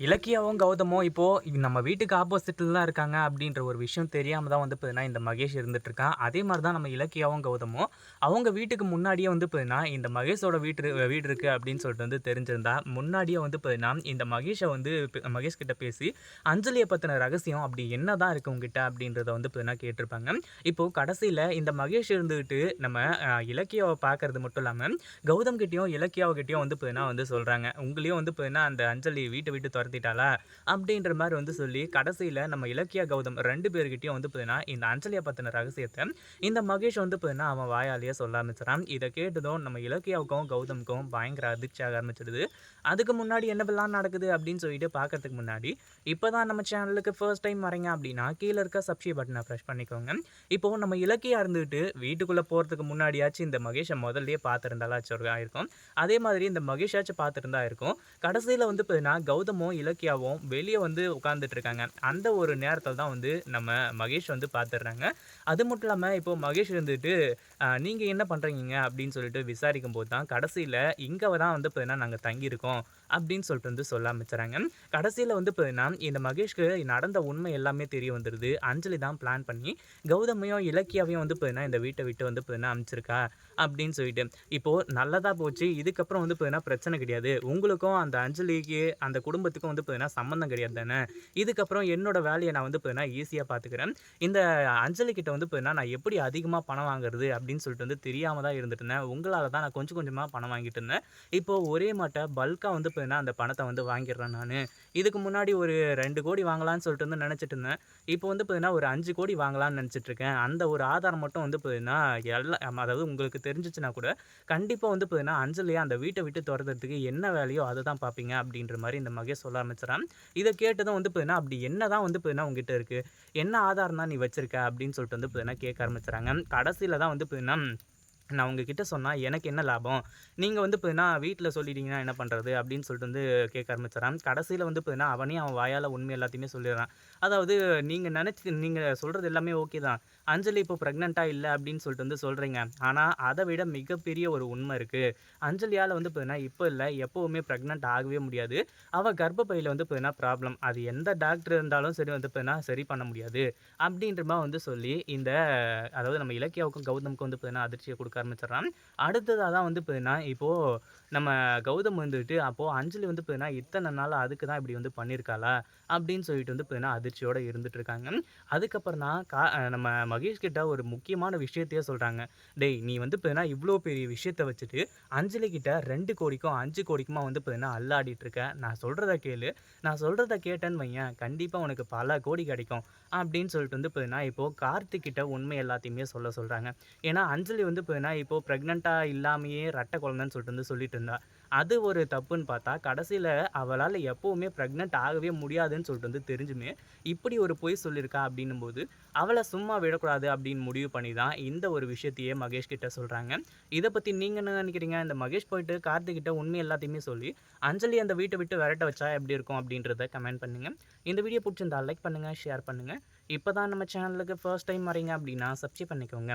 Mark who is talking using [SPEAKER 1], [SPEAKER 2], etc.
[SPEAKER 1] இலக்கியாவும் கௌதமும் இப்போது நம்ம வீட்டுக்கு ஆப்போசிட்டில் தான் இருக்காங்க அப்படின்ற ஒரு விஷயம் தெரியாமல் தான் வந்து பார்த்தீங்கன்னா இந்த மகேஷ் இருந்துட்டுருக்கான் அதே மாதிரி தான் நம்ம இலக்கியாவும் கௌதமும் அவங்க வீட்டுக்கு முன்னாடியே வந்து பார்த்தீங்கன்னா இந்த மகேஷோட வீட்டு வீடு இருக்குது அப்படின்னு சொல்லிட்டு வந்து தெரிஞ்சிருந்தா முன்னாடியே வந்து பார்த்தீங்கன்னா இந்த மகேஷை வந்து மகேஷ் கிட்ட பேசி அஞ்சலியை பற்றின ரகசியம் அப்படி என்ன தான் இருக்குது உங்ககிட்ட அப்படின்றத வந்து பார்த்தீங்கன்னா கேட்டிருப்பாங்க. இப்போது கடைசியில் இந்த மகேஷ் இருந்துக்கிட்டு நம்ம இலக்கியாவை பார்க்கறது மட்டும் இல்லாமல் கௌதம் கிட்டேயும் இலக்கியாவுக்கிட்டேயும் வந்து பார்த்தீங்கன்னா வந்து சொல்கிறாங்க உங்களையும் வந்து பார்த்தீங்கன்னா அந்த அஞ்சலி வீட்டை விட்டு துரத்திட்டாளா அப்படின்ற மாதிரி வந்து சொல்லி கடைசியில் நம்ம இலக்கிய கௌதம் ரெண்டு பேர்கிட்டயும் வந்து பார்த்தீங்கன்னா இந்த அஞ்சலியை பற்றின ரகசியத்தை இந்த மகேஷ் வந்து பார்த்தீங்கன்னா அவன் வாயாலேயே சொல்ல ஆரம்பிச்சிடான் இதை கேட்டதும் நம்ம இலக்கியாவுக்கும் கௌதமுக்கும் பயங்கர அதிர்ச்சியாக ஆரம்பிச்சிடுது. அதுக்கு முன்னாடி என்னவெல்லாம் நடக்குது அப்படின்னு சொல்லிட்டு பார்க்கறதுக்கு முன்னாடி இப்போ தான் நம்ம சேனலுக்கு ஃபர்ஸ்ட் டைம் வரீங்க அப்படின்னா கீழே இருக்க சப்ஸ்கிரைப் பட்டனை ப்ரெஷ் பண்ணிக்கோங்க. இப்போ நம்ம இலக்கியா இருந்துட்டு வீட்டுக்குள்ளே போகிறதுக்கு முன்னாடியாச்சும் இந்த மகேஷை முதல்லயே பார்த்துருந்தாலாச்சும் இருக்கும் அதே மாதிரி இந்த மகேஷாச்சும் பார்த்துருந்தா இருக்கும். கடைசியில் வந்து பார்த்தீங்கன்னா கௌதமும் இலக்கியாவும் வெளியே வந்து உட்காந்துட்டு இருக்காங்க அந்த ஒரு நேரத்தில் தான் வந்து நம்ம மகேஷ் வந்து பார்த்துடுறாங்க அது மட்டும் இல்லாமல் இப்போ மகேஷ் இருந்துட்டு நீங்கள் என்ன பண்ணுறீங்க அப்படின்னு சொல்லிட்டு விசாரிக்கும் போது தான் கடைசியில் இங்கே தான் வந்து பார்த்தீங்கன்னா நாங்கள் தங்கியிருக்கோம். அப்படின்னு சொல்லிட்டு வந்து சொல்ல ஆரம்பிச்சுறாங்க கடைசியில் வந்து பார்த்தீங்கன்னா இந்த மகேஷ்க்கு நடந்த உண்மை எல்லாமே தெரிய வந்துடுது அஞ்சலி தான் பிளான் பண்ணி கௌதமையும் இலக்கியாவையும் வந்து பார்த்தீங்கன்னா இந்த வீட்டை விட்டு வந்து பார்த்தீங்கன்னா அனுப்பிச்சிருக்கா அப்படின்னு சொல்லிட்டு. இப்போது நல்லதாக போச்சு. இதுக்கப்புறம் வந்து பார்த்தீங்கன்னா பிரச்சனை கிடையாது. உங்களுக்கும் அந்த அஞ்சலிக்கு அந்த குடும்பத்துக்கும் வந்து பார்த்தீங்கன்னா சம்மந்தம் கிடையாது தானே? இதுக்கப்புறம் என்னோட வேலையை நான் வந்து பார்த்தீங்கன்னா ஈஸியாக பார்த்துக்கிறேன் இந்த அஞ்சலி கிட்ட வந்து பார்த்தீங்கன்னா நான் எப்படி அதிகமாக பணம் வாங்குறது அப்படின்னு சொல்லிட்டு வந்து தெரியாமல் தான் இருந்துட்டு இருந்தேன். உங்களால் தான் நான் கொஞ்சம் கொஞ்சமாக பணம் வாங்கிட்டு இருந்தேன். இப்போது ஒரே மாட்ட பல்காக வந்து பார்த்தீங்கன்னா அந்த பணத்தை வந்து வாங்கிடுறேன் நான். இதுக்கு முன்னாடி ஒரு ரெண்டு கோடி வாங்கலாம்னு சொல்லிட்டு வந்து நினச்சிட்டு இருந்தேன். இப்போ வந்து பார்த்தீங்கன்னா ஒரு அஞ்சு கோடி வாங்கலாம்னு நினச்சிட்டு இருக்கேன். அந்த ஒரு ஆதாரம் மட்டும் வந்து பார்த்தீங்கன்னா எல்லாம் அதாவது உங்களுக்கு தெரிஞ்சிச்சுன்னா கூட கண்டிப்பாக வந்து பார்த்தீங்கன்னா அஞ்சலியாக அந்த வீட்டை விட்டு துரத்துறதுக்கு என்ன வேலையோ அதை தான் பார்ப்பீங்க அப்படின்ற மாதிரி இந்த மகேஷ் சொல்ல ஆரம்பிச்சிடறான். இதை கேட்டதும் வந்து பார்த்தீங்கன்னா அப்படி என்ன தான் வந்து பார்த்தீங்கன்னா உங்ககிட்ட இருக்குது என்ன ஆதாரம் தான் நீ வச்சிருக்க அப்படின்னு சொல்லிட்டு வந்து பார்த்தீங்கன்னா கேட்க ஆரம்பிச்சிடறாங்க. கடைசியில் தான் வந்து பார்த்தீங்கன்னா நான் உங்ககிட்ட சொன்னால் எனக்கு என்ன லாபம்? நீங்கள் வந்து பார்த்தீங்கன்னா வீட்டில் சொல்லிட்டீங்கன்னா என்ன பண்ணுறது அப்படின்னு சொல்லிட்டு வந்து கேட்க ஆரம்பிச்சிடறான். கடைசியில் வந்து பார்த்தீங்கன்னா அவனே அவன் வாயால் உண்மை எல்லாத்தையுமே சொல்லிடுறான். அதாவது நீங்கள் நினச்சி நீங்கள் சொல்கிறது எல்லாமே ஓகே தான். அஞ்சலி இப்போ ப்ரெக்னெண்ட்டாக இல்லை அப்படின்னு சொல்லிட்டு வந்து சொல்கிறீங்க ஆனால் அதை விட மிகப்பெரிய ஒரு உண்மை இருக்குது அஞ்சலியால் வந்து பார்த்தீங்கன்னா இப்போ இல்லை எப்போவுமே ப்ரெக்னென்ட் ஆகவே முடியாது. அவள் கர்ப்பப்பையில் வந்து பார்த்தீங்கன்னா ப்ராப்ளம் அது எந்த டாக்டர் இருந்தாலும் சரி வந்து பார்த்தீங்கன்னா சரி பண்ண முடியாது. அப்படின்ற மாதிரி வந்து சொல்லி இந்த அதாவது நம்ம இலக்கியாவுக்கும் கௌதமுக்கும் வந்து பார்த்தீங்கன்னா அதிர்ச்சியை கொடுக்க ஆரம்பிச்சிடறான். அடுத்ததாக தான் வந்து பார்த்தீங்கன்னா இப்போது நம்ம கௌதம் வந்துட்டு அப்போது அஞ்சலி வந்து பார்த்தீங்கன்னா இத்தனை நாள் அதுக்கு தான் இப்படி வந்து பண்ணியிருக்காளா? அப்படின்னு சொல்லிட்டு வந்து பார்த்தீங்கன்னா அதிர்ச்சியோடு இருந்துட்டு இருக்காங்க. அதுக்கப்புறம் தான் கா நம்ம மகேஷ் கிட்ட ஒரு முக்கியமான விஷயத்தையே சொல்கிறாங்க டேய் நீ வந்து பார்த்தீங்கன்னா இவ்வளோ பெரிய விஷயத்த வச்சுட்டு அஞ்சலி கிட்ட ரெண்டு கோடிக்கும் அஞ்சு கோடிக்குமா வந்து பார்த்தீங்கன்னா அல்லாடிட்டு இருக்க. நான் சொல்கிறத கேளு. நான் சொல்கிறத கேட்டேன்னு வையன். கண்டிப்பாக உனக்கு பல கோடி கிடைக்கும். அப்படின்னு சொல்லிட்டு வந்து பார்த்தீங்கன்னா இப்போது கார்த்திக் கிட்ட உண்மை எல்லாத்தையுமே சொல்ல சொல்கிறாங்க ஏன்னா அஞ்சலி வந்து பார்த்தீங்கன்னா இப்போது ப்ரெக்னெண்ட்டாக இல்லாமையே ரெட்டை குழந்தைன்னு சொல்லிட்டு வந்து சொல்லிட்டு இருந்தா. அது ஒரு தப்புன்னு பார்த்தா கடைசியில் அவளால் எப்போவுமே ப்ரெக்னென்ட் ஆகவே முடியாதுன்னு சொல்லிட்டு வந்து தெரிஞ்சுமே இப்படி ஒரு பொய் சொல்லியிருக்கா அப்படின்னும் போது அவளை சும்மா விடக்கூடாது. அப்படின்னு முடிவு பண்ணி தான் இந்த ஒரு விஷயத்தையே மகேஷ் கிட்ட சொல்கிறாங்க இதை பற்றி நீங்கள் என்ன நினைக்கிறீங்க? இந்த மகேஷ் போயிட்டு கார்த்திகிட்ட உண்மை எல்லாத்தையுமே சொல்லி அஞ்சலி அந்த வீட்டை விட்டு விரட்ட வச்சா எப்படி இருக்கும் அப்படின்றத கமெண்ட் பண்ணுங்கள் இந்த வீடியோ பிடிச்சிருந்தா லைக் பண்ணுங்கள் ஷேர் பண்ணுங்கள் இப்போ தான் நம்ம சேனலுக்கு ஃபர்ஸ்ட் டைம் வரீங்க அப்படின்னா சப்ஸ்கிரைப் பண்ணிக்கோங்க.